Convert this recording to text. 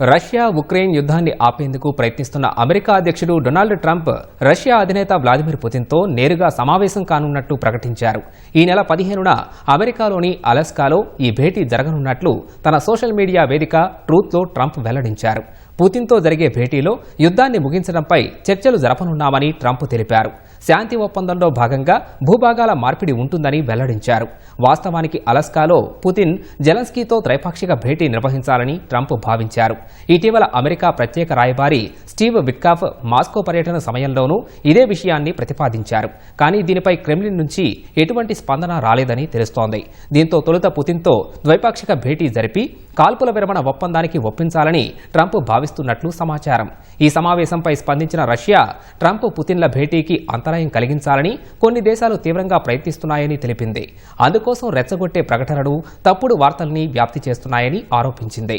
Russia Ukraine యుద్ధాన్ని ఆపేందుకు ప్రయత్నిస్తున్న America అధ్యక్షుడు డొనాల్డ్ ట్రంప్ రష్యా అధినేత వ్లాదిమిర్ పుతిన్తో నేరుగా సమావేశం కానున్నట్టు ప్రకటించారు. ఈ నెల పదిహేనున అమెరికాలోని అలస్కాలో ఈ భేటీ జరగనున్నట్లు తన సోషల్ మీడియా వేదిక ట్రూత్లో ట్రంప్ వెల్లడించారు. పుతిన్తో జరిగే భేటీలో యుద్ధాన్ని ముగించడంపై చర్చలు జరపనున్నామని ట్రంప్ తెలిపారు. శాంతి ఒప్పందంలో భాగంగా భూభాగాల మార్పిడి ఉంటుందని వెల్లడించారు. వాస్తవానికి అలస్కాలో పుతిన్ జెలెన్స్కీతో త్రైపాక్షిక భేటీ నిర్వహించాలని ట్రంప్ భావించారు. ఇటీవల అమెరికా ప్రత్యేక రాయబారి స్టీవ్ విట్కాఫ్ మాస్కో పర్యటన సమయంలోనూ ఇదే విషయాన్ని ప్రతిపాదించారు. కానీ దీనిపై క్రెమ్లిన్ నుంచి ఎటువంటి స్పందన రాలేదని తెలుస్తోంది. దీంతో తొలుత పుతిన్తో ద్వైపాక్షిక భేటీ జరిపి కాల్పుల విరమణ ఒప్పందానికి ఒప్పించాలని ట్రంప్ భావిస్తున్నట్లు సమాచారం. ఈ సమావేశంపై స్పందించిన రష్యా ట్రంప్ పుతిన్ల భేటీకి అంతరాయం కలిగించాలని కొన్ని దేశాలు తీవ్రంగా ప్రయత్నిస్తున్నాయని తెలిపింది. అందుకోసం రెచ్చగొట్టే ప్రకటనలు తప్పుడు వార్తల్ని వ్యాప్తి చేస్తున్నాయని ఆరోపించింది.